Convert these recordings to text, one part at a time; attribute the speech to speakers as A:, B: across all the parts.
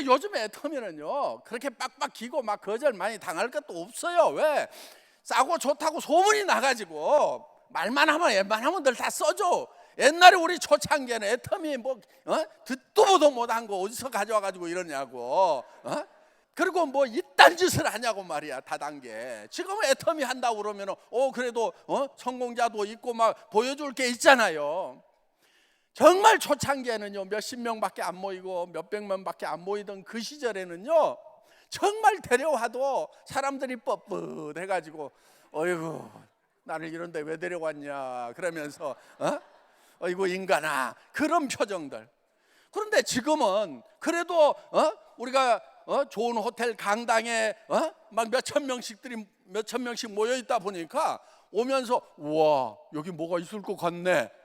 A: 그러니까 요즘 애터미는요 그렇게 빡빡 기고 막 거절 많이 당할 것도 없어요. 왜? 싸고 좋다고 소문이 나가지고 말만 하면 웬만하면 들다 써줘. 옛날에 우리 초창기에는 애터미 뭐 어? 듣도 보도 못한 거 어디서 가져와 가지고 이러냐고. 어? 그리고 뭐 이딴 짓을 하냐고 말이야 다단계. 지금은 애터미 한다고 그러면은 어 그래도 어? 성공자도 있고 막 보여줄 게 있잖아요. 정말 초창기에는요 몇십 명밖에 안 모이고 몇백 명밖에 안 모이던 그 시절에는요 정말 데려와도 사람들이 뻣뻣해가지고 어이구 나를 이런데 왜 데려왔냐 그러면서 어? 어이구 인간아 그런 표정들 그런데 지금은 그래도 어? 우리가 어? 좋은 호텔 강당에 어? 막 몇천 명씩들이 몇천 명씩 모여 있다 보니까 오면서 우와 여기 뭐가 있을 것 같네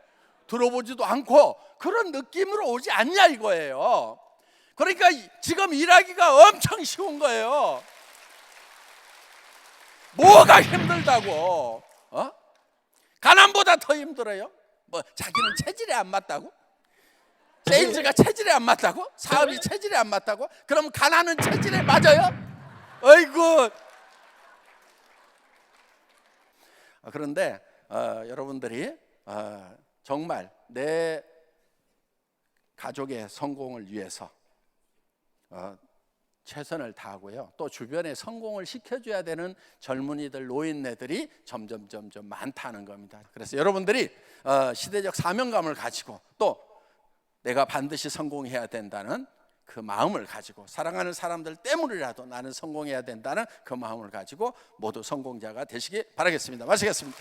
A: 들어보지도 않고 그런 느낌으로 오지 않냐 이거예요. 그러니까 이- 지금 일하기가 엄청 쉬운 거예요. 뭐가 힘들다고? 어? 가난보다 더 힘들어요? 뭐 자기는 체질에 안 맞다고? 세일즈가 체질에 안 맞다고? 사업이 체질에 안 맞다고? 그럼 가난은 체질에 맞아요? 어, 그런데 어, 여러분들이 어, 정말 내 가족의 성공을 위해서 어, 최선을 다하고요. 또 주변에 성공을 시켜줘야 되는 젊은이들, 노인네들이 점점 점점 많다는 겁니다. 그래서 여러분들이 어, 시대적 사명감을 가지고 또 내가 반드시 성공해야 된다는 그 마음을 가지고 사랑하는 사람들 때문이라도 나는 성공해야 된다는 그 마음을 가지고 모두 성공자가 되시기 바라겠습니다. 마치겠습니다.